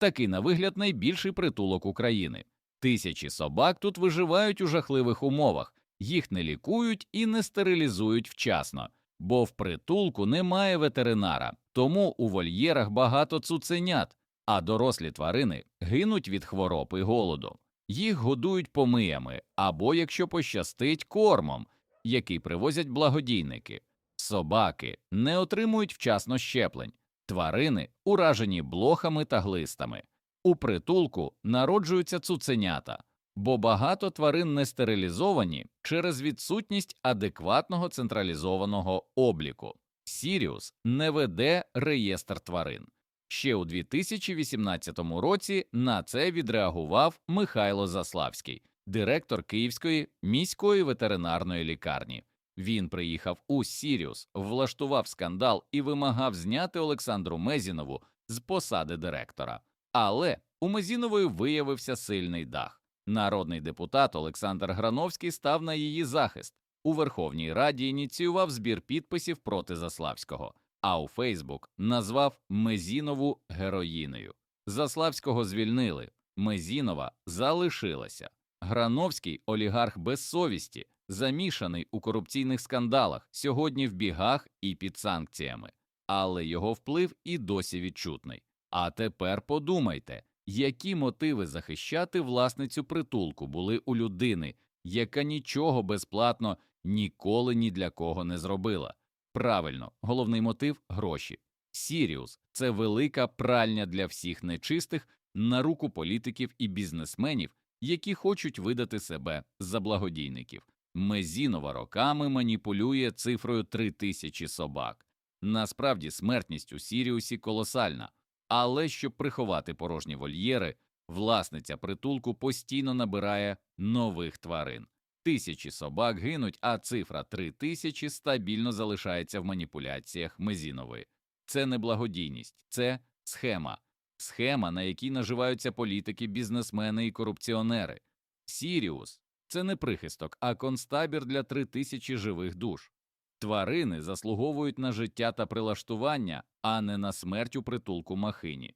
такий на вигляд найбільший притулок України. Тисячі собак тут виживають у жахливих умовах, їх не лікують і не стерилізують вчасно, бо в притулку немає ветеринара, тому у вольєрах багато цуценят, а дорослі тварини гинуть від хвороб і голоду. Їх годують помиями або, якщо пощастить, кормом, який привозять благодійники. Собаки не отримують вчасно щеплень, тварини уражені блохами та глистами. У притулку народжуються цуценята, бо багато тварин не стерилізовані через відсутність адекватного централізованого обліку. Сіріус не веде реєстр тварин. Ще у 2018 році на це відреагував Михайло Заславський, директор Київської міської ветеринарної лікарні. Він приїхав у Сіріус, влаштував скандал і вимагав зняти Олександру Мезінову з посади директора. Але у Мезінової виявився сильний дах. Народний депутат Олександр Грановський став на її захист. У Верховній Раді ініціював збір підписів проти Заславського, а у Фейсбук назвав Мезінову героїнею. Заславського звільнили, Мезінова залишилася. Грановський олігарх без совісті, замішаний у корупційних скандалах, сьогодні в бігах і під санкціями, але його вплив і досі відчутний. А тепер подумайте, які мотиви захищати власницю притулку були у людини, яка нічого безплатно ніколи ні для кого не зробила. Правильно, головний мотив гроші. Сіріус це велика пральня для всіх нечистих на руку політиків і бізнесменів, які хочуть видати себе за благодійників. Мезінова роками маніпулює цифрою 3 тисячі собак. Насправді смертність у Сіріусі колосальна, але щоб приховати порожні вольєри, власниця притулку постійно набирає нових тварин. Тисячі собак гинуть, а цифра 3 тисячі стабільно залишається в маніпуляціях Мезінової. Це не благодійність, це схема. Схема, на якій наживаються політики, бізнесмени і корупціонери. Сіріус це не прихисток, а концтабір для три тисячі живих душ. Тварини заслуговують на життя та прилаштування, а не на смерть у притулку махині.